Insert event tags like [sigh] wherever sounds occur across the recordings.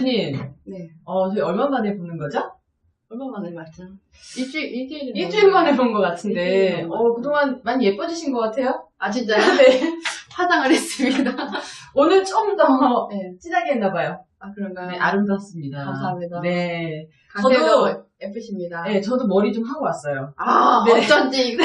유진님, 네. 어, 저희 얼마 만에 보는 거죠? 얼마 만에 봤죠? 일주일, 일주일. 일주일 만에 본 것 같은데, 일주일 어, 그동안 많이 예뻐지신 것 같아요? 아, 진짜요? 네. [laughs] 화장을 했습니다. [laughs] 오늘 좀 더 네. 진하게 했나봐요. 아, 그런가요? 네, 아름답습니다. 감사합니다. 네. 저도- 예쁘십니다. 네, 저도 머리 좀 하고 왔어요. 아, 네. 어쩐지. 이거.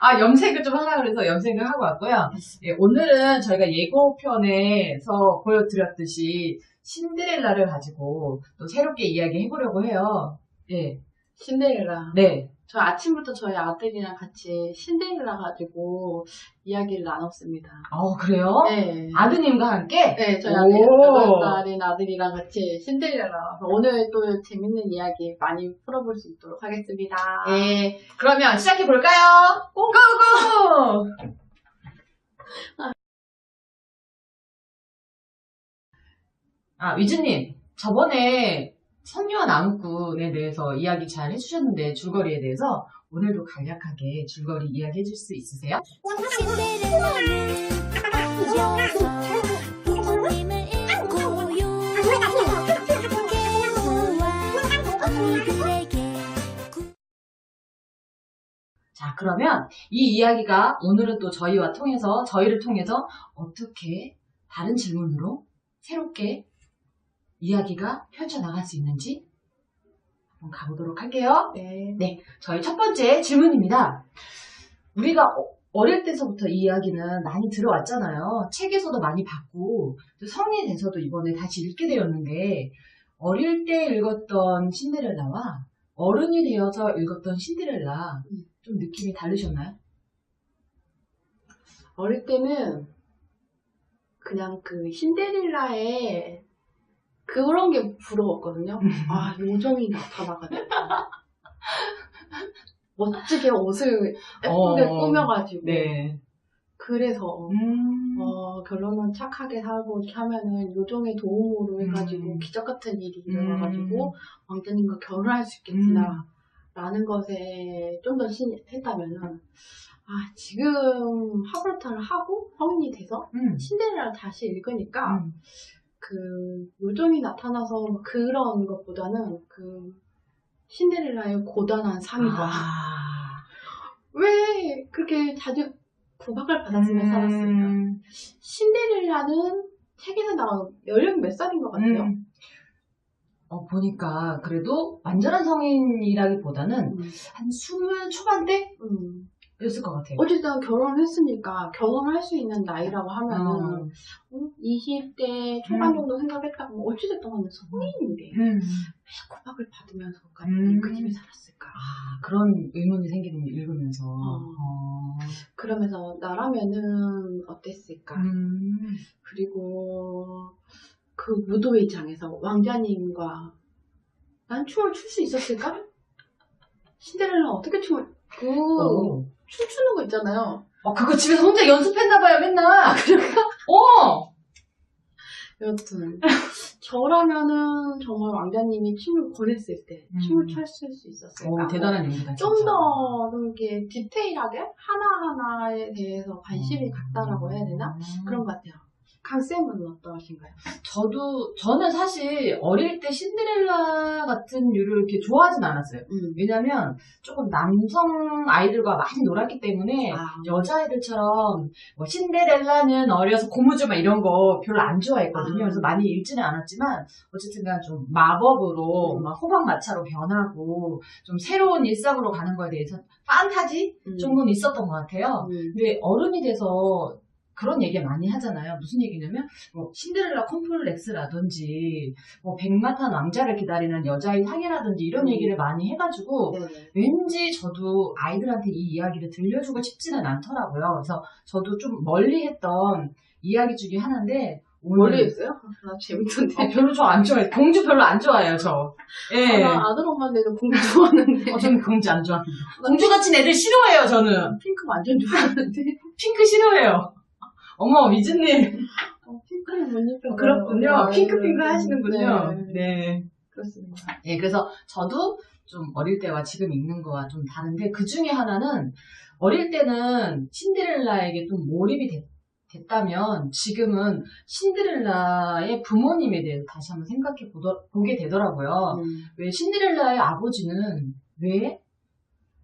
아, 염색을 좀 하라 그래서 염색을 하고 왔고요. 예, 오늘은 저희가 예고편에서 보여드렸듯이 신데렐라를 가지고 또 새롭게 이야기 해보려고 해요. 예, 신데렐라. 네. 저 아침부터 저희 아들이랑 같이 신데렐라 가지고 이야기를 나눴습니다. 어, 그래요? 네. 아드님과 함께? 네, 저희 오. 아들, 8살인 아들이랑 같이 신데렐라. 오늘 또 재밌는 이야기 많이 풀어볼 수 있도록 하겠습니다. 예, 그러면 시작해볼까요? 고고! 아, 위즈님, 저번에 선유와 나무꾼에 대해서 이야기 잘 해주셨는데, 줄거리에 대해서 오늘도 간략하게 줄거리 이야기 해 줄 수 있으세요? 자, 그러면 이 이야기가 오늘은 또 저희와 통해서, 저희를 통해서 어떻게 다른 질문으로 새롭게 이야기가 펼쳐나갈 수 있는지 한번 가보도록 할게요. 네. 저희 첫 번째 질문입니다. 우리가 어- 어릴 때서부터 이 이야기는 많이 들어왔잖아요. 책에서도 많이 봤고, 또 성인이 돼서도 이번에 다시 읽게 되었는데, 어릴 때 읽었던 신데렐라와 어른이 되어서 읽었던 신데렐라, 좀 느낌이 다르셨나요? 어릴 때는 그냥 그 신데렐라의 그런 게 부러웠거든요. 아, 요정이 나타나가지고. [laughs] 멋지게 옷을 예쁘게 어, 꾸며가지고. 네. 그래서, 음, 어, 결론은 착하게 살고 이렇게 하면은 요정의 도움으로 해가지고 음. 기적 같은 일이 일어나가지고 음. 왕자님과 결혼할 수 있겠구나. 라는 것에 좀더 했다면은, 아, 지금 하버터를 하고 성인이 돼서 음, 신데렐라를 다시 읽으니까 음. 그 요정이 나타나서 그런 것보다는 그 신데렐라의 고단한 삶과 아, [laughs] 왜 그렇게 자주 구박을 받았으며 살았을까? 음, 신데렐라는 책에서 나온 연령이 몇 살인 것 같아요. 음. 어, 보니까 그래도 완전한 성인이라기보다는 음. 한 스물 초반대? 음. 였을 것 같아요. 어쨌든 결혼했으니까 결혼할 수 있는 나이라고 하면은 어. 음, 20대 초반 음. 정도 생각했다고 어찌됐든 간에 성인인데 음. 왜 구박을 받으면서까지 음. 그 집에 살았을까? 아, 그런 의문이 생기는 읽으면서. 어. 어. 그러면서 나라면은 어땠을까? 음. 그리고 그 무도회장에서 왕자님과 난 춤을 출 수 있었을까? 신데렐라 어떻게 춤을 그 어. 춤추는 거 있잖아요. 어, 그거 집에서 혼자 연습했나봐요, 맨날. [laughs] 어! 여튼 저라면은 정말 왕자님이 춤을 권했을 때 음. 춤을 췄을 수 있었을까? 어, 대단한 용기다. 좀더좀 이렇게 디테일하게 하나하나에 대해서 관심이 갔다라고 해야 되나? 음. 그런 것 같아요. 강쌤은 어떠하신가요? 저도, 저는 사실 어릴 때 신데렐라 같은 류를 이렇게 좋아하진 않았어요. 음. 왜냐면 조금 남성 아이들과 많이 놀았기 때문에 아. 여자애들처럼 뭐 신데렐라는 어려서 고무줄 막 이런 거 별로 안 좋아했거든요. 아. 그래서 많이 읽지는 않았지만 어쨌든간 좀 마법으로 음. 막 호박마차로 변하고 좀 새로운 일상으로 가는 거에 대해서 판타지 음. 정도는 있었던 것 같아요. 음. 근데 어른이 돼서 그런 얘기 많이 하잖아요. 무슨 얘기냐면 뭐 신데렐라 콤플렉스라든지 뭐 백마탄 왕자를 기다리는 여자의 상해라든지 이런 음. 얘기를 많이 해가지고 네네. 왠지 저도 아이들한테 이 이야기를 들려주고 싶지는 않더라고요. 그래서 저도 좀 멀리 했던 이야기 중에 하나인데 오늘- 멀리 했어요? 나 재밌던데. 어, 별로 저 안 좋아해요. 공주 별로 안 좋아해요, 저. 예. 아, 나 아들 엄마인데도 공주 좋아하는데. 어, 저는 공주 안 좋아합니다. 공주 같은 애들 싫어해요, 저는. 핑크 완전 좋아하는데. 핑크 싫어해요. 어머, 미즈님. 어, 핑크는 못 입혀. 그렇군요. 네, 핑크핑크 네, 하시는군요. 네. 네. 그렇습니다. 예, 그래서 저도 좀 어릴 때와 지금 읽는 거와 좀 다른데 그 중에 하나는 어릴 때는 신데렐라에게 좀 몰입이 됐 다면 지금은 신데렐라의 부모님에 대해서 다시 한번 생각해 보게 되더라고요. 음. 왜 신데렐라의 아버지는 왜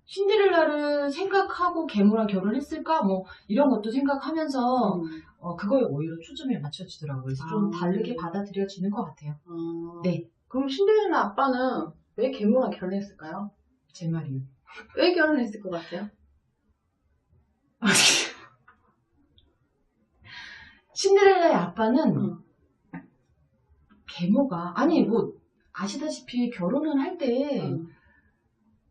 신데렐라를 생각하고 괴물랑 결혼했을까? 뭐 이런 것도 생각하면서 음. 어, 그거에 오히려 초점이 맞춰지더라고요. 그래서 좀 아. 다르게 받아들여지는 것 같아요. 어. 네. 그럼 신데렐라 아빠는 왜 괴물랑 결혼했을까요? 제 말이요. 왜 결혼했을 것 같아요? [laughs] 신데렐라의 아빠는 음. 계모가 아니 뭐 아시다시피 결혼을 할때 음.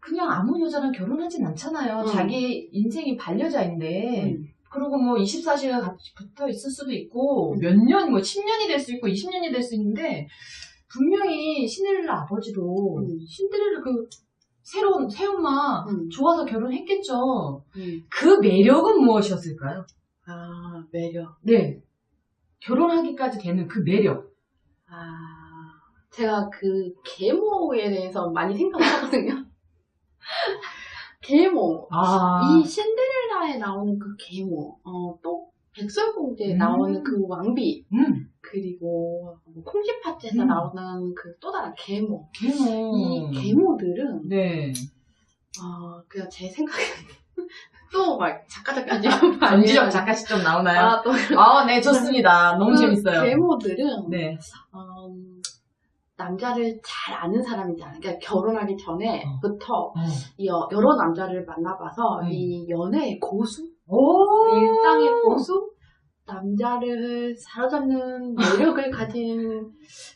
그냥 아무 여자랑 결혼하진 않잖아요. 음. 자기 인생이 반려자인데 음. 그리고 뭐 24시간 같이 붙어 있을 수도 있고 음. 몇 년, 뭐 10년이 될 수 있고 20년이 될 수 있는데 분명히 신데렐라 아버지도 음. 신데렐라 그 새로운 새엄마 음. 좋아서 결혼했겠죠. 음. 그 매력은 무엇이었을까요? 아, 매력. 네. 결혼하기까지 되는 그 매력. 아, 제가 그 계모에 대해서 많이 생각을 하거든요. 계모. 아. 이 신데렐라에 나오는 그 계모, 어, 또 백설공주에 음. 나오는 그 왕비, 음. 그리고 뭐 콩쥐팥에서 음. 나오는 그 또 다른 계모. 계모. 이 계모들은 네. 어, 그냥 제 생각에 [laughs] 또막 작가 작가 지금 전지적 작가 시점 나오나요? 아, 또 아, 네, 좋습니다. 너무 그 재밌어요. 계모들은 네. 어, 남자를 잘 아는 사람이잖아요. 그러니까 결혼하기 전에부터 어. 이 여- 여러 남자를 만나봐서 음. 이 연애의 고수, 오! 일상의 고수, 남자를 사로잡는 매력을 [laughs] 가진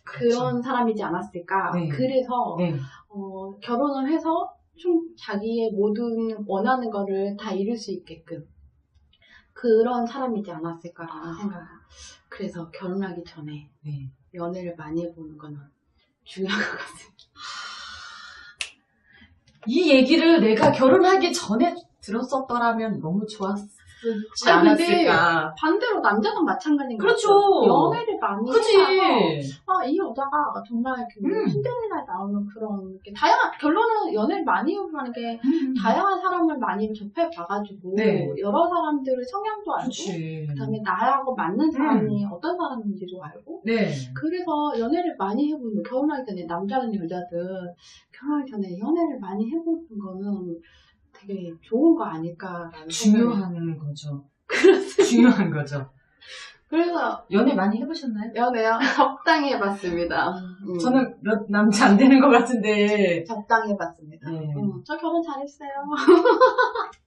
그런 사람이지 않았을까. 네. 그래서 네. 어, 결혼을 해서 좀 자기의 모든 원하는 거를 다 이룰 수 있게끔 그런 사람이지 않았을까라는 생각. 그래서 결혼하기 전에 네. 연애를 많이 해보는 거는 중요한 것 같습니다. 이 얘기를 내가 결혼하기 전에 들었었더라면 너무 좋았을 지 아니, 않았을까. 반대로 남자도 마찬가지인 것 그렇죠. 연애를 많이 그치? 해봐서 아, 이 여자가 정말 그 음. 신데렐라에 나오는 그런 이렇게 다양한 결론은 연애를 많이 해보는 게 다양한 사람을 많이 접해 봐가지고 네. 여러 사람들의 성향도 알고 그렇지. 그다음에 나하고 맞는 사람이 어떤 사람인지도 알고 네. 그래서 연애를 많이 해보는 결혼하기 전에 남자든 여자든 결혼하기 전에 연애를 많이 해보는 거는 되게 좋은 거 아닐까라는 생각이 중요한 거죠. 그렇습니다. 중요한 거죠. 그래서 연애 많이 해보셨나요? 연애요 [laughs] 적당히 해봤습니다. 음. 저는 몇 남자 안 되는 것 같은데. 적당히 해봤습니다. 네. 음, 저 결혼 잘했어요. [laughs]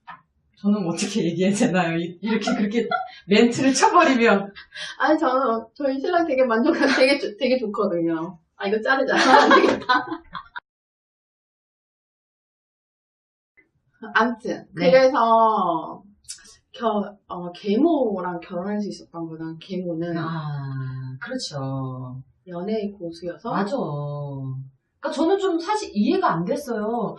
저는 어떻게 얘기해야 되나요? 이- 이렇게 그렇게 멘트를 쳐버리면. 아니 저는 저희 신랑 되게 만족한 되게 좋- 되게 좋거든요. 아 이거 자르자. [laughs] 안 되겠다. 아무튼 네. 그래서 겨, 어, 계모랑 결혼할 수 있었던 거는 계모는 아, 그렇죠. 연애의 고수여서 맞아. 그러니까 저는 좀 사실 이해가 안 됐어요.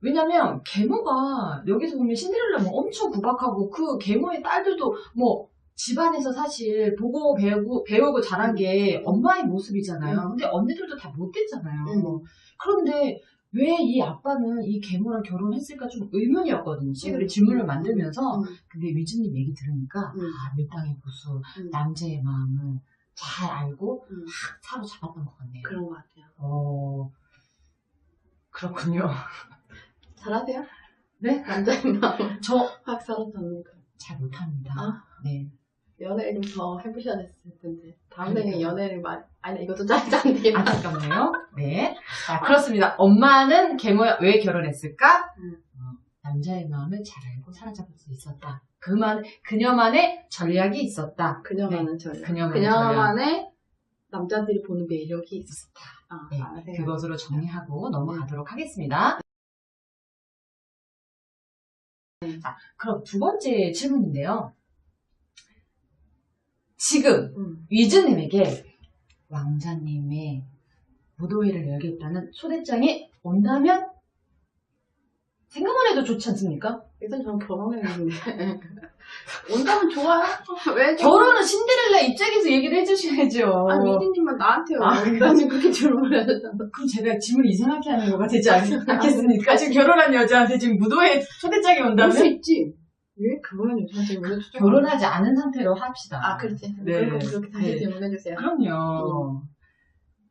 왜냐면 계모가 여기서 보면 신데렐라 뭐 엄청 구박하고 그 계모의 딸들도 뭐 집안에서 사실 보고 배우고 배우고 자란 게 엄마의 모습이잖아요. 음. 근데 언니들도 다 못됐잖아요. 음. 그런데 왜 이 아빠는 이 계모랑 결혼했을까 좀 의문이었거든요. 시그를 음. 질문을 만들면서 음, 근데 위즈님 얘기 들으니까 음. 아 밀당의 고수 음. 남자의 마음을 잘 알고 음, 사로잡았던 것 같네요. 그런 것 같아요. 어, 그렇군요. [laughs] 잘하세요? 네? 마음 저 확 사로잡는 거. 잘 못합니다. 아. 네. 연애를 좀더 해보셔야 됐을 텐데 다음 그러니까요. 생에 연애를 많이 아니 이것도 되겠다. 안타깝네요. 네. 자, 그렇습니다. 엄마는 계모 왜 결혼했을까? 음. 어, 남자의 마음을 잘 알고 사로잡을 수 있었다. 그만, 그녀만의 전략이 있었다. 그녀만은 전략. 그녀만의 그녀만의 남자들이 보는 매력이 있었다. 아, 네, 라는 생각. 그것으로 정리하고 넘어가도록 하겠습니다. 네. 자, 그럼 두 번째 질문인데요. 지금 음. 위즈님에게 왕자님의 무도회를 열겠다는 초대장이 온다면 생각만 해도 좋지 않습니까? 일단 저는 결혼했는데 온다면 좋아요. [laughs] 왜 결혼은 신데렐라 입장에서 얘기를 해주셔야죠. 아니 미디님만 나한테요. 아, 나는 그렇게 질문을 하셨잖아. 그럼 제가 질문 이상하게 하는 거가 되지 않, 않겠습니까? 지금 결혼한 여자한테 지금 무도회 초대장이 올 온다면? 수 있지. 왜 그거는 왜 추천? 결혼하지 않은 상태로 합시다. 아, 그렇지. 네. 그럼 그렇게 다시 네. 질문해주세요. 그럼요.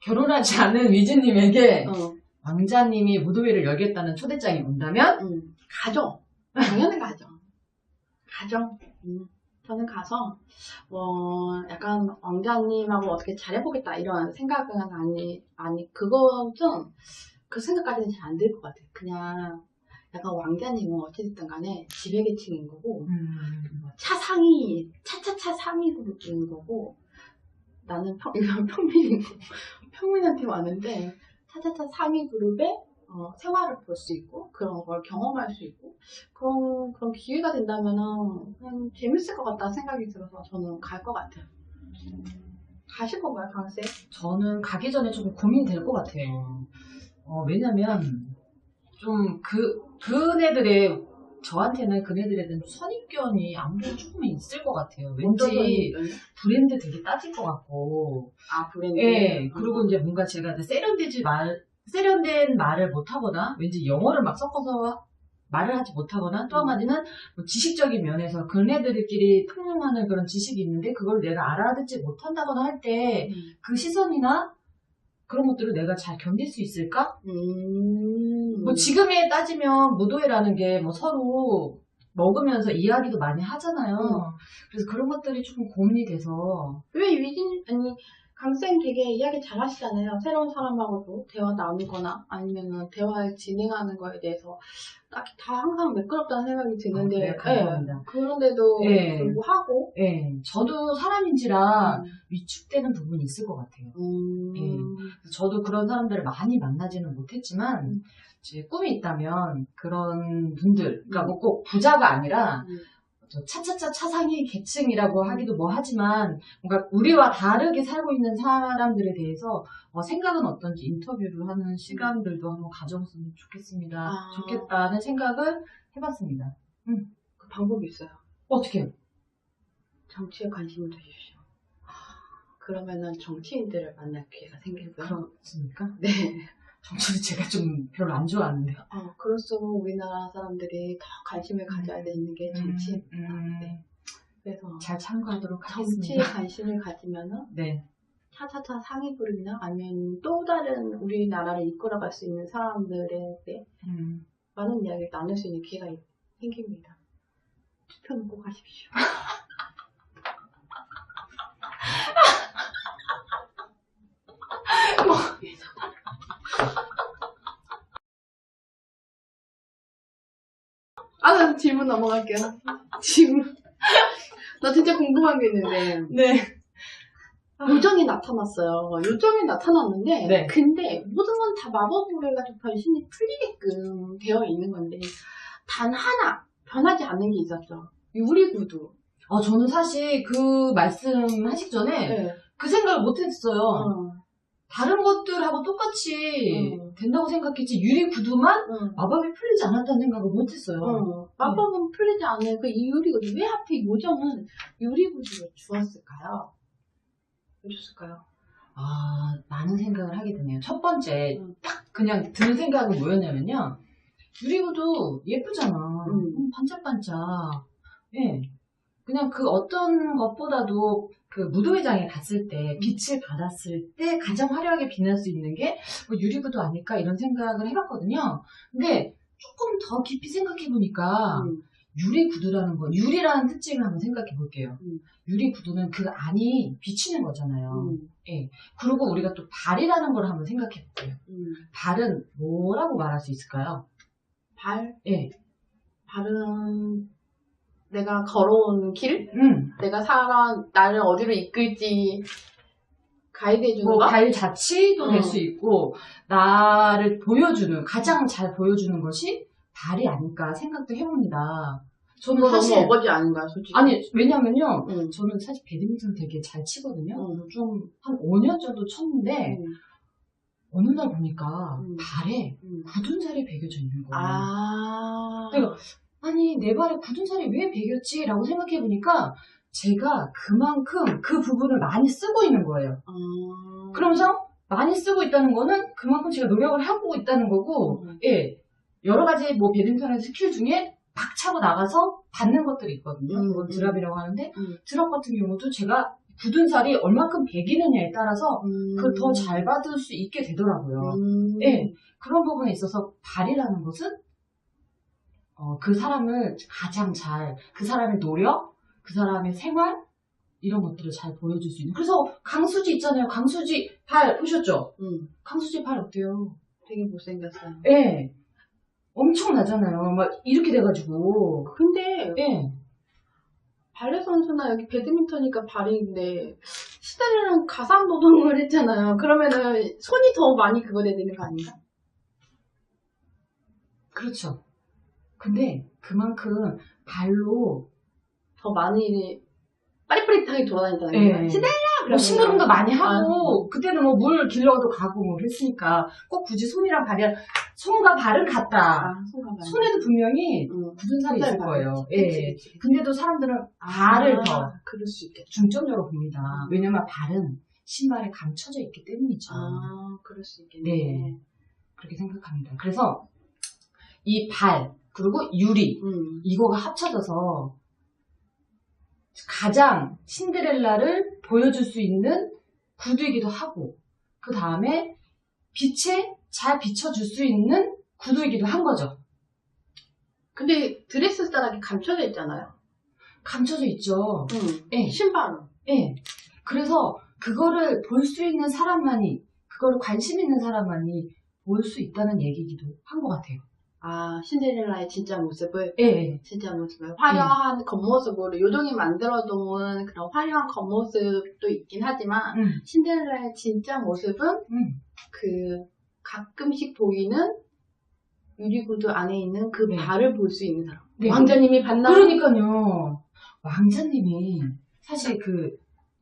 결혼하지 않은 위즈님에게 어, 왕자님이 무도회를 열겠다는 초대장이 온다면 음, 가죠. 당연히 가죠. 가죠. 음, 저는 가서, 뭐, 약간 왕자님하고 어떻게 잘해보겠다 이런 생각은 아니, 아니, 좀, 그 생각까지는 잘안들것 같아요. 그냥, 약간 왕자님은 어찌됐든 간에 지배계층인 거고, 음, 차상위, 차차차 상위 그룹인 거고, 나는 평, 이건 평민, 평민한테 왔는데, 차차차 상위 그룹의 어, 생활을 볼 수 있고, 그런 걸 경험할 수 있고, 그런, 그런 기회가 된다면은, 그냥 재밌을 것 같다 생각이 들어서 저는 갈 것 같아요. 가실 건가요, 강쌤? 저는 가기 전에 조금 고민될 것 같아요. 어, 왜냐면, 좀 그, 그네들의, 저한테는 그네들에 대한 선입견이 아무래도 조금 있을 것 같아요. 왠지 브랜드 되게 따질 것 같고, 아, 브랜드. 예, 그리고 이제 뭔가 제가 세련되지 말, 세련된 말을 못하거나, 왠지 영어를 막 섞어서 말을 하지 못하거나, 또 한마디는 뭐 지식적인 면에서 그네들끼리 통용하는 그런 지식이 있는데, 그걸 내가 알아듣지 못한다거나 할 때, 음. 그 시선이나 그런 것들을 내가 잘 견딜 수 있을까? 음. 뭐 지금에 따지면 무도회라는 게 뭐 서로 먹으면서 이야기도 많이 하잖아요. 음. 그래서 그런 것들이 조금 고민이 돼서, 왜 유진, 아니, 강쌤 되게 이야기 잘 하시잖아요. 새로운 사람하고도 대화 나누거나 아니면은 대화를 진행하는 거에 대해서 딱히 다 항상 매끄럽다는 생각이 드는데, 아. 예, 그런데도 예. 불구하고, 예, 저도 사람인지라 음, 위축되는 부분이 있을 것 같아요. 음, 예. 그래서 저도 그런 사람들을 많이 만나지는 못했지만, 음. 제 꿈이 있다면 그런 분들, 그러니까 뭐 꼭 부자가 아니라 음. 저 차차차 차상위 계층이라고 하기도 뭐 하지만 뭔가 우리와 다르게 살고 있는 사람들에 대해서 어, 생각은 어떤지 인터뷰를 하는 시간들도 한번 가져봤으면 좋겠습니다. 아. 좋겠다는 생각을 해봤습니다. 그 방법이 있어요. 어떻게 해요? 정치에 관심을 두십시오. 그러면은 정치인들을 만날 기회가 생기고요. 그렇습니까? 네. 정치를 제가 좀 별로 안 좋아하는데. 어, 그럴수록 우리나라 사람들이 더 관심을 가져야 되는 게 정치. 음, 네. 그래서 잘 참고하도록 정치에 하겠습니다. 관심을 가지면은 네. 차차차 상위 그룹이나 아니면 또 다른 우리나라를 이끌어갈 수 있는 사람들에게 음. 많은 이야기를 나눌 수 있는 기회가 생깁니다. 투표는 꼭 하십시오. 아, 난 질문 넘어갈게요. 질문. 나 진짜 궁금한 게 있는데. 네. 요정이 나타났어요. 요정이 나타났는데, 네. 근데 모든 건 다 마법으로 해가지고 변신이 풀리게끔 되어 있는 건데, 단 하나 변하지 않는 게 있었죠. 유리구두. 어, 저는 사실 그 말씀 하시기 전에 네. 그 생각을 못 했어요. 어. 다른 것들하고 똑같이 음. 된다고 생각했지 유리 구두만 응. 마법이 풀리지 않았다는 생각을 못 했어요. 어. 마법은 풀리지 않은 그이 유리구두. 왜 하필 요정은 유리 구두를 주었을까요? 왜 줬을까요? 아, 많은 생각을 하게 되네요. 첫 번째, 음. 딱 그냥 든 생각은 뭐였냐면요. 유리 구두 예쁘잖아. 음. 음, 반짝반짝. 예. 그냥 그 어떤 것보다도 그 무도회장에 갔을 때 빛을 받았을 때 가장 화려하게 빛날 수 있는 게 뭐 유리구두 아닐까 이런 생각을 해봤거든요. 근데 조금 더 깊이 생각해 보니까 음. 유리 구두라는 건 유리라는 특징을 한번 생각해 볼게요. 음. 유리 구두는 그 안이 비치는 거잖아요. 음. 그리고 우리가 또 발이라는 걸 한번 생각해 볼게요. 음. 발은 뭐라고 말할 수 있을까요? 발? 예. 발은 내가 걸어온 길? 음. 내가 살아, 나를 어디로 이끌지 가이드해주는 뭐, 거? 발 자치도 어. 될수 있고, 나를 보여주는, 가장 잘 보여주는 것이 발이 아닐까 생각도 해봅니다. 저는 사실, 너무 어거지 아닌가요, 솔직히? 아니, 왜냐면요, 응. 저는 사실 배드민턴 되게 잘 치거든요. 응. 좀, 한 5년 정도 쳤는데, 응. 어느 날 보니까 음. 발에 응. 굳은 살이 배겨져 있는 거예요. 아. 내가 아니 내 발에 굳은 살이 왜 배겼지? 라고 생각해보니까 제가 그만큼 그 부분을 많이 쓰고 있는 거예요. 아. 그러면서 많이 쓰고 있다는 거는 그만큼 제가 노력을 하고 있다는 거고 음. 예 여러 가지 뭐 배드민턴의 스킬 중에 팍 차고 나가서 받는 것들이 있거든요. 음, 그건 음. 드랍이라고 하는데 음. 드랍 같은 경우도 제가 굳은 살이 얼마큼 배기느냐에 따라서 그걸 더잘 받을 수 있게 되더라고요. 음. 예. 그런 부분에 있어서 발이라는 것은 어, 그 사람을 가장 잘, 그 사람의 노력, 그 사람의 생활, 이런 것들을 잘 보여줄 수 있는. 그래서 강수지 있잖아요. 강수지 발 보셨죠? 음. 강수지 발 어때요? 되게 못생겼어요. 예. 엄청 나잖아요. 막 이렇게 돼가지고. 근데 예. 발레 선수나 여기 배드민턴이니까 발인데 시대는 가상 노동을 했잖아요. 그러면은 손이 더 많이 그거 되는 거 아닌가? 그렇죠. 근데 그만큼 발로 더 많이 빠릿빠릿하게 돌아다닌다는 예. 거야. 시대야! 뭐 심부름도 많이 아, 하고 그때는 뭐 물 길러도 가고 뭐 그랬으니까 꼭 굳이 손이랑 발이랑 손과 발은 같다. 아, 손가락. 손에도 분명히 응. 굳은 살이 있을 거예요. 그치, 예. 근데도 사람들은 발을 아, 더 그럴 수 있겠다. 중점적으로 봅니다. 왜냐면 발은 신발에 감춰져 있기 때문이죠. 아, 그럴 수 있겠네. 네. 그렇게 생각합니다. 그래서 이 발, 그리고 유리, 음. 이거가 합쳐져서 가장 신데렐라를 보여줄 수 있는 구두이기도 하고, 그 다음에 빛에 잘 비춰줄 수 있는 구두이기도 한 거죠. 근데 드레스 스타일하게 감춰져 있잖아요. 감춰져 있죠. 응. 예. 신발은. 예. 그래서 그거를 볼 수 있는 사람만이, 그거를 관심 있는 사람만이 볼 수 있다는 얘기기도 한 것 같아요. 아, 신데렐라의 진짜 모습을, 예. 진짜 모습을, 화려한 겉모습으로 요정이 만들어놓은 그런 화려한 겉모습도 있긴 하지만, 음, 신데렐라의 진짜 모습은 음. 그 가끔씩 보이는 유리구두 안에 있는 그 네. 발을 볼 수 있는 사람. 네. 왕자님이 봤나? 그러니까요. 왕자님이 사실 그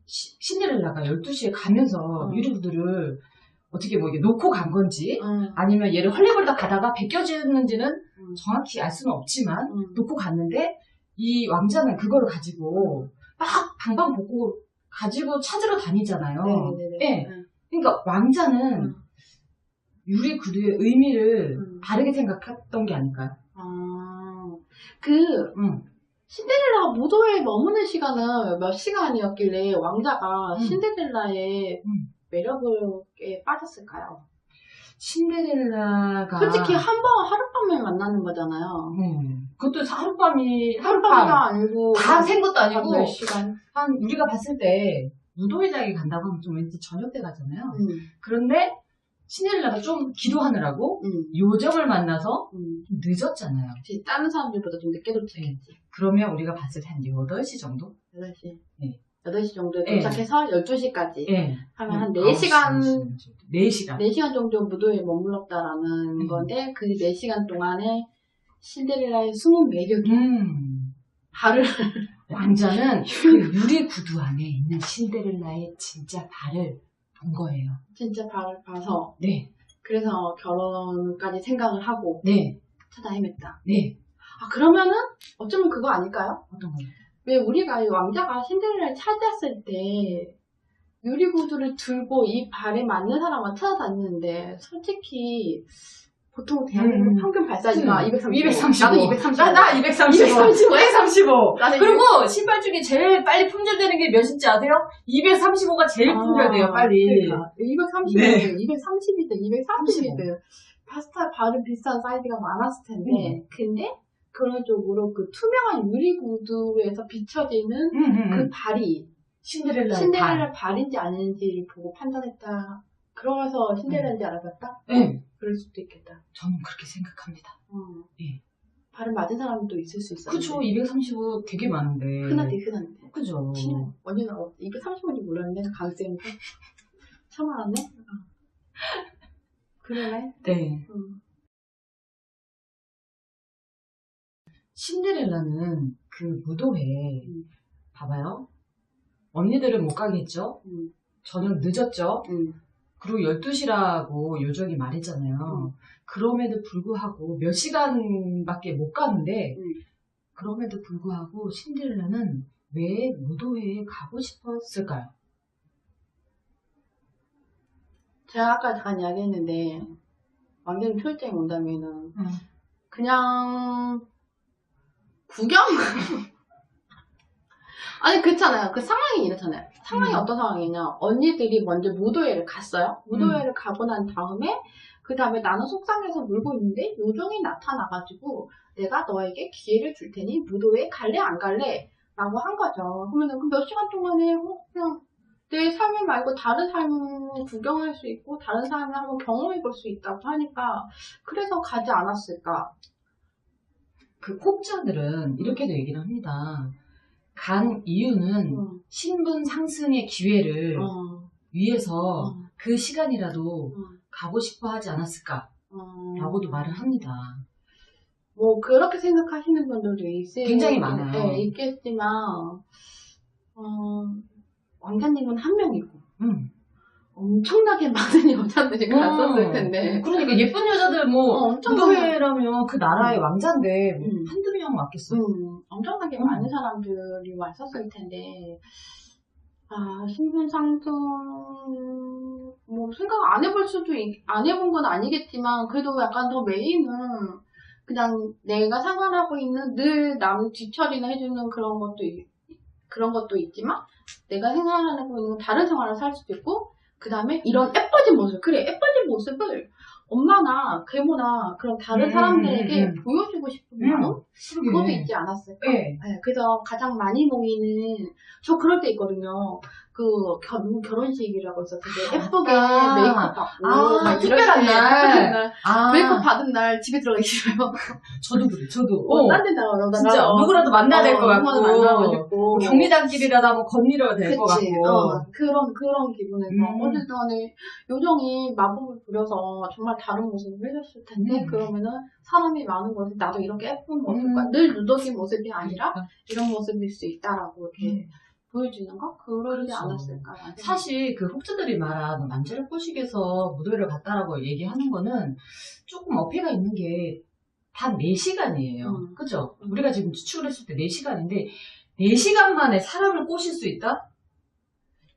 시- 신데렐라가 12시에 가면서 어. 유리구두를 어떻게 뭐 이게 놓고 간 건지 응. 아니면 얘를 헐레벌떡 가다가 벗겨지는지는 응. 정확히 알 수는 없지만 응. 놓고 갔는데 이 왕자는 그거를 가지고 막 방방복고 가지고 찾으러 다니잖아요. 네네네. 예. 응. 그러니까 왕자는 응. 유리 구두의 의미를 응. 다르게 생각했던 게 아닐까요? 아, 그 응. 신데렐라가 무도에 머무는 시간은 몇 시간이었길래 왕자가 음. 신데렐라의 음. 매력에 빠졌을까요? 신데렐라가 솔직히 한 번 하룻밤에 만나는 거잖아요. 네. 그것도 하룻밤이 하룻밤도 하룻밤 아니고 다센 것도 한 아니고 몇 시간. 한 우리가 봤을 때 무도회장에 간다고 하면 좀 왠지 저녁 때 가잖아요. 음, 그런데 신데렐라가 좀 기도하느라고 음, 요정을 만나서 음. 좀 늦었잖아요. 다른 사람들보다 좀 늦게 도착했지. 그러면 우리가 봤을 때 한 8시 정도? 8시. 네. 8시 정도에 네. 도착해서 12시까지. 예. 하면 한 음, 4시간, 4시간. 4시간 정도 무도에 머물렀다라는 음. 건데, 그 4시간 동안에 신데렐라의 숨은 매력이 음. 발을 왕자는 [laughs] 그 유리 구두 안에 있는 신데렐라의 진짜 발을 본 거예요. 진짜 발을 봐서 네. 그래서 결혼까지 생각을 하고 네. 찾아 헤맸다. 네. 아 그러면은 어쩌면 그거 아닐까요? 어떤 거요? 왜 우리가 이 왕자가 신데렐라를 찾았을 때 유리구두를 들고 이 발에 맞는 사람만 찾아다니는데 솔직히 보통 대한민국 음. 평균 발사지가 음. 235. 235. 나도 235. 나, 나 235. 235. 235. 나는 그리고 신발 중에 제일 빨리 품절되는 게 몇인지 아세요? 235가 제일 품절돼요, 빨리. 그러니까. 230이든 네. 230이든 230이든 파스타 발은 비싼 사이즈가 많았을 텐데 음. 근데 그런 쪽으로 그 투명한 유리 구두에서 비춰지는 음, 음, 그 음. 발이 신데렐라의 신데렐라 발 인지 아닌지를 보고 판단했다. 그러면서 신데렐라인지 알아봤다? 발. 네. 그럴 수도 있겠다. 저는 그렇게 생각합니다. 어. 예. 발을 맞은 사람도 있을 수 있어. 그쵸, 235 되게 많은데. 흔하대 흔한데. 그죠. 언니가 230원인지 몰랐는데 처음 알았네. 어. 그러네. 네. 음. 신데렐라는 그 무도회, 음. 봐봐요. 언니들은 못 가겠죠? 음. 저녁 늦었죠? 음. 그리고 12시라고 요정이 말했잖아요. 그럼에도 불구하고 몇 시간밖에 못 가는데, 음. 그럼에도 불구하고 신데렐라는 왜 무도회에 가고 싶었을까요? 제가 아까 잠깐 이야기했는데 왕자님 초일장에 온다면은 그냥 구경? [laughs] 아니, 그렇잖아요. 그 상황이 이렇잖아요. 상황이 음. 어떤 상황이냐. 언니들이 먼저 무도회를 갔어요. 무도회를 가고 난 다음에, 그 다음에 나는 속상해서 울고 있는데, 요정이 나타나가지고, 내가 너에게 기회를 줄 테니, 무도회 갈래, 안 갈래? 라고 한 거죠. 그러면은 그 몇 시간 동안에, 어, 그냥, 내 삶을 말고 다른 삶을 구경할 수 있고, 다른 삶을 한번 경험해 볼 수 있다고 하니까, 그래서 가지 않았을까. 그 혹자들은 이렇게도 얘기를 합니다. 간 이유는 음. 신분 상승의 기회를 어, 위해서 어, 그 시간이라도 어, 가고 싶어 하지 않았을까 라고도 어. 말을 합니다. 뭐 그렇게 생각하시는 분들도 있을 굉장히 많아요. 네, 있겠지만 어, 왕자님은 한 명이고 음. 엄청나게 많은 [laughs] 여자들이 갔었을 음. 텐데 그러니까 예쁜 여자들 뭐 어, 엄청 무도회라면 그 나라의 왕자인데 뭐 음. 한두 명 왔겠어요. 음, 엄청나게 음. 많은 사람들이 왔었을 텐데 아 신분 상승 뭐 생각 안 해볼 수도 있- 안 해본 건 아니겠지만 그래도 약간 더 메인은 그냥 내가 상관하고 있는 늘 남 뒤처리나 해주는 그런 것도 있- 그런 것도 있지만 내가 생활하고 있는 다른 생활을 살 수도 있고 그 다음에 이런 예뻐진 모습 그래 예뻐진 모습을 엄마나 계모나 그런 다른 음, 사람들에게 음, 음. 보여주고 싶은 음. 마음 그것도 있지 않았을까? 네. 네, 그래서 가장 많이 모이는 저 그럴 때 있거든요. 그 결, 결혼식이라고 해서 되게 예쁘게 아. 메이크업 받고 아, 특별한 때, 날. 특별한 날 아, 메이크업 받은 날 집에 들어가기 싫어요. [laughs] 저도 그래, 저도. 어, 어, 딴데 나가요. 진짜 누구라도 만나야 될 것 같고 만나고 싶고. 뭐 경리단길이라도 한번 건너야 될 것. 같고. 어, 그런, 그런 기분에서. 음. 전에 요정이 마법을 부려서 정말 다른 모습을 해줬을 텐데, 음. 그러면은 사람이 많은 곳에 나도 이렇게 예쁜 모습과 음. 늘 누더기 모습이 아니라 그러니까. 이런 모습일 수 있다라고 이렇게 음. 보여주는 거? 그러지 그렇죠. 않았을까. 사실 그 혹자들이 말한 남자를 꼬시기 위해서 무도회를 갔다라고 얘기하는 거는 조금 어폐가 있는 게 단 4시간이에요. 음. 그죠? 음. 우리가 지금 추측을 했을 때 4시간인데 4시간 만에 사람을 꼬실 수 있다?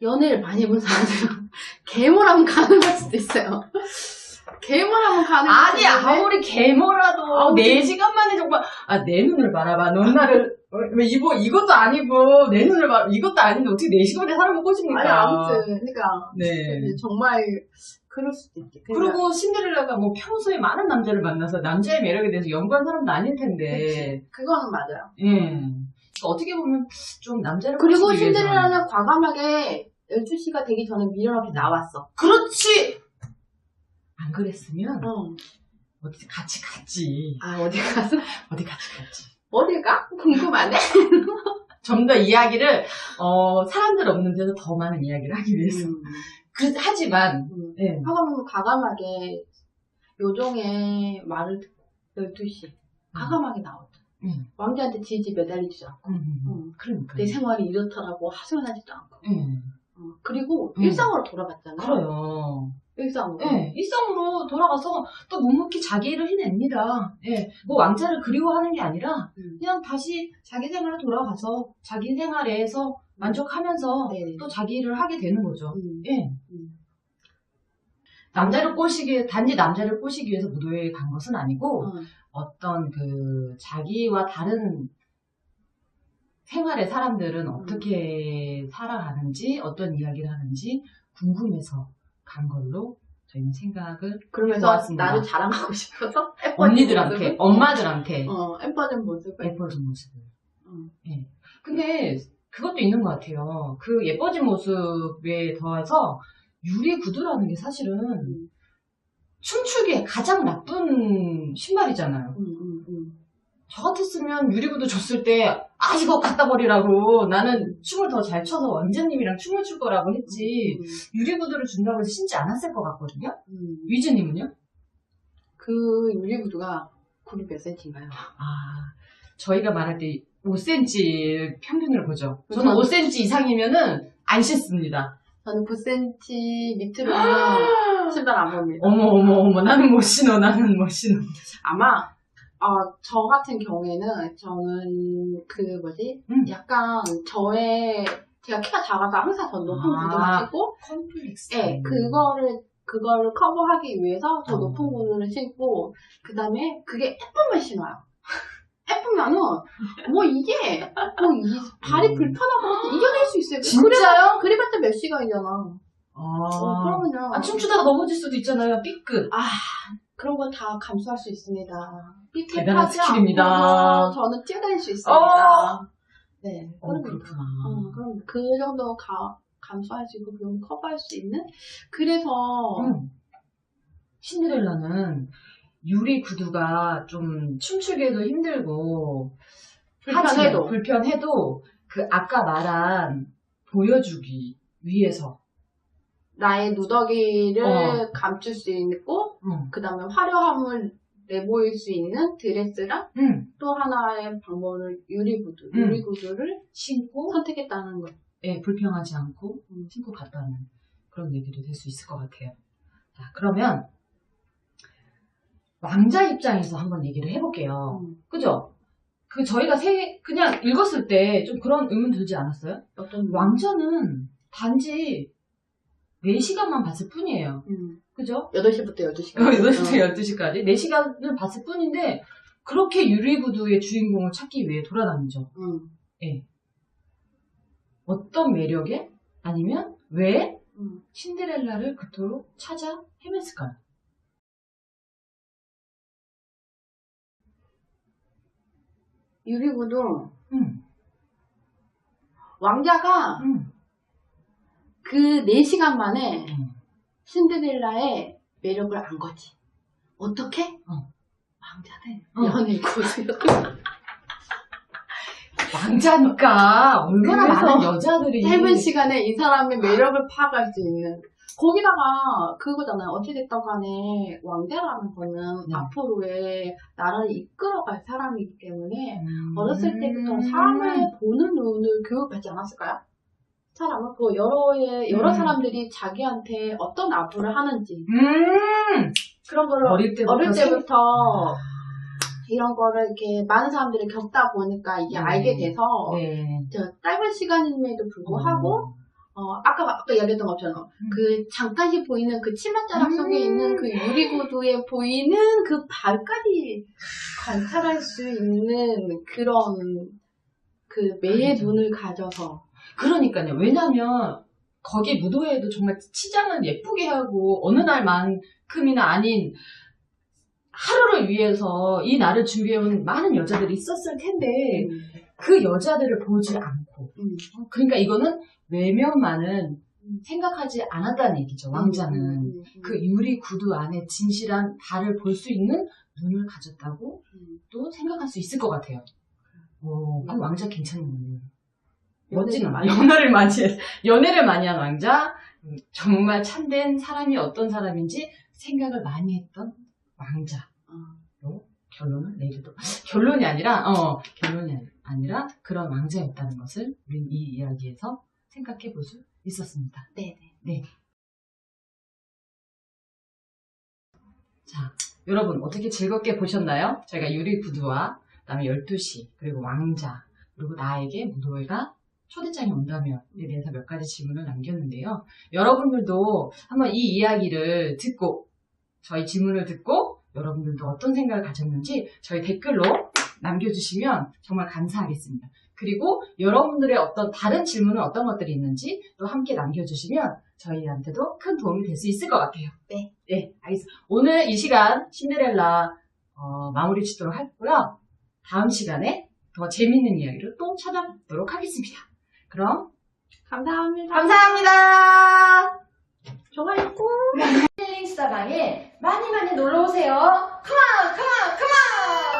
연애를 많이 해본 사람들은 [laughs] 개모라면 가능할 수도 있어요. [laughs] 개모라면 가능할 아니 수도 있는데 아무리 개모라도 아우, 4시간 만에 정말 아 내 눈을 바라봐 넌 나를 어, 왜 이거 이것도 아니고 내 눈을 봐 이것도 아닌데 어떻게 4 시간 만에 사람을 꼬십니까? 아니 아무튼 그러니까 네. 정말 그럴 수도 있지. 그러니까 그리고 신데렐라가 뭐 평소에 많은 남자를 만나서 남자의 매력에 대해서 연구한 사람도 아닐 텐데. 그치. 그거는 맞아요. 예. 그러니까 어떻게 보면 좀 남자를 그리고. 신데렐라는 과감하게 12시가 되기 전에 미련 없이 나왔어. 그렇지! 안 그랬으면 응. 어디 같이 갔지. 아, 어디 가서? 어디 같이 갔지. 어디 가? 궁금하네? [laughs] 좀 더 이야기를 어, 사람들 없는 데서 더 많은 이야기를 하기 위해서. 그, 하지만 음. 예. 화가는 과감하게 요정의 말을 듣고 12시 과감하게 나왔죠. 음. 왕자한테 지지 매달리지 않고 음, 음, 음. 음. 그러니까. 내 생활이 이렇더라고 하소연하지도 않고 예. 어, 그리고 음. 일상으로 돌아갔잖아. 그래요. 일상으로. 예, 일상으로 돌아가서 또 묵묵히 자기 일을 해냅니다. 예, 뭐 왕자를 그리워하는 게 아니라 음. 그냥 다시 자기 생활로 돌아가서 자기 생활에서 만족하면서 네네. 또 자기 일을 하게 되는 거죠. 음. 예. 음. 남자를 꼬시기, 단지 남자를 꼬시기 위해서 무도회에 간 것은 아니고 어. 어떤 그 자기와 다른 생활의 사람들은 음. 어떻게 살아가는지 어떤 이야기를 하는지 궁금해서 간 걸로 저희는 생각을 그러면서 고맙습니다. 나를 자랑하고 싶어서 [laughs] 언니들한테, 엄마들한테 어, 예뻐진 모습을 예뻐진 모습을. 음. 예. 근데 그것도 있는 것 같아요. 그 예뻐진 모습에 더해서 유리 구두라는 게 사실은 음. 춤추기에 가장 나쁜 신발이잖아요. 음, 음, 음. 저 같았으면 유리 구두 줬을 때, 아, 이거 갖다 버리라고. 나는 춤을 더 잘 춰서 원장님이랑 춤을 출 거라고 했지. 유리 구두를 준다고 해서 신지 않았을 것 같거든요? 음. 위즈님은요? 그 유리 구두가 굽이 몇 센치인가요? 아, 저희가 말할 때 5cm 평균을 보죠. 저는 저는- 5cm 이상이면은 안 신습니다. 저는 9cm 밑으로는 신발 안 봅니다. 어머, 어머, 어머, 나는 못 신어, 나는 못 신어. 아마 어, 저 같은 경우에는 저는 그 뭐지? 음. 약간 저의 제가 키가 작아서 항상 더 높은 아. 구두를 신고 컴플렉스. 네, 그거를 그거를 커버하기 위해서 더 어. 높은 구두를 신고 그 다음에 그게 예쁘면 신어요. 해보면은 뭐 이게 뭐 이 발이 불편하고 이겨낼 수 있어요. 진짜요? 그래, 그래봤자 몇 시간이잖아. 아, 어, 그러면요. 아, 춤추다가 넘어질 수도 있잖아요. 삐끗. 그런 거 다 감수할 수 있습니다. 대단한 삐끗하지 스킬입니다. 저는 뛰어다닐 수 있습니다. 어. 네. 어. 그렇구나. 어, 그럼 그 정도 가, 감수하시고 그 정도 커버할 수 있는? 그래서 음. 신데렐라는 유리 구두가 좀 춤추기에도 힘들고 불편해도. 하지만 불편해도 그 아까 말한 보여주기 위해서 나의 누더기를 어. 감출 수 있고 응. 그 다음에 화려함을 내보일 수 있는 드레스랑 응. 또 하나의 방법을 유리구두, 음. 유리구두를 신고 선택했다는 거. 예, 불평하지 않고 음. 신고 갔다는 그런 얘기도 될 수 있을 것 같아요. 자, 그러면 왕자 입장에서 한번 얘기를 해볼게요. 음. 그죠? 그 저희가 세 그냥 읽었을 때 좀 그런 의문 들지 않았어요? 어떤 왕자는 단지 4시간만 봤을 뿐이에요. 음. 그죠? 8시부터 12시까지. 8시부터 12시까지 4시간을 봤을 뿐인데 그렇게 유리구두의 주인공을 찾기 위해 돌아다니죠. 음. 예. 어떤 매력에? 아니면 왜 음. 신데렐라를 그토록 찾아 헤맸을까요? 유리구두 음, 왕자가 음, 그 4시간 만에 음. 신데렐라의 매력을 안 거지. 어떻게? 어. 왕자는 어. 연애 고수. [laughs] 왕자니까 얼마나 많은 여자들이 짧은 시간에 이 사람의 매력을 파악할 수 있는. 거기다가 그거잖아요. 어찌됐든 간에 왕자라는 거는 네. 앞으로의 나라를 이끌어갈 사람이기 때문에 음. 어렸을 때부터 사람을 보는 눈을 교육받지 않았을까요? 사람을 그 여러 여러 음. 사람들이 자기한테 어떤 아부를 하는지 음, 그런 거를 어릴 때부터 어릴 생- 때부터 이런 거를 이렇게 많은 사람들이 겪다 보니까 이게 네. 알게 돼서 네. 저 짧은 시간임에도 불구하고 어, 아까 아까 얘기했던 것처럼 음. 그 잠깐씩 보이는 그 치맛자락 속에 음. 있는 그 유리구두에 보이는 그 발까지 관찰할 수 있는 그런 그 매의. 눈을 가져서 그러니까요. 왜냐면 거기 무도회에도 정말 치장을 예쁘게 하고 어느 날만큼이나 아닌 하루를 위해서 이 날을 준비해온 많은 여자들이 있었을 텐데 그 여자들을 보지 않고 음. 그러니까 이거는 외면만은 생각하지 않았다는 얘기죠. 왕자는 음, 음, 음. 그 유리 구두 안에 진실한 달을 볼 수 있는 눈을 가졌다고 음. 또 생각할 수 있을 것 같아요. 오, 아, 왕자 괜찮네요. 멋진 연애를 왕자. 연애를 많이 했, 연애를 많이 한 왕자. 음, 정말 참된 사람이 어떤 사람인지 생각을 많이 했던 왕자. 로 결론을 내리도 결론이 아니라 어 결론이 아니- 아니라 그런 왕자였다는 것을 우리 이 이야기에서 생각해 볼 수 있었습니다. 네네. 네. 자, 여러분 어떻게 즐겁게 보셨나요? 저희가 유리 구두와 그다음에 12시 그리고 왕자 그리고 나에게 무도회가 초대장이 온다면에 대해서 몇 가지 질문을 남겼는데요. 여러분들도 한번 이 이야기를 듣고 저희 질문을 듣고 여러분들도 어떤 생각을 가졌는지 저희 댓글로 남겨주시면 정말 감사하겠습니다. 그리고 여러분들의 어떤 다른 질문은 어떤 것들이 있는지 또 함께 남겨주시면 저희한테도 큰 도움이 될 수 있을 것 같아요. 네. 네, 알겠습니다. 오늘 이 시간 신데렐라 어, 마무리 짓도록 하고요. 다음 시간에 더 재밌는 이야기로 또 찾아뵙도록 하겠습니다. 그럼 감사합니다. 감사합니다. 좋아요 꾹. 힐링 스타방에 많이 많이 놀러 오세요. 컴온, 컴온, 컴온.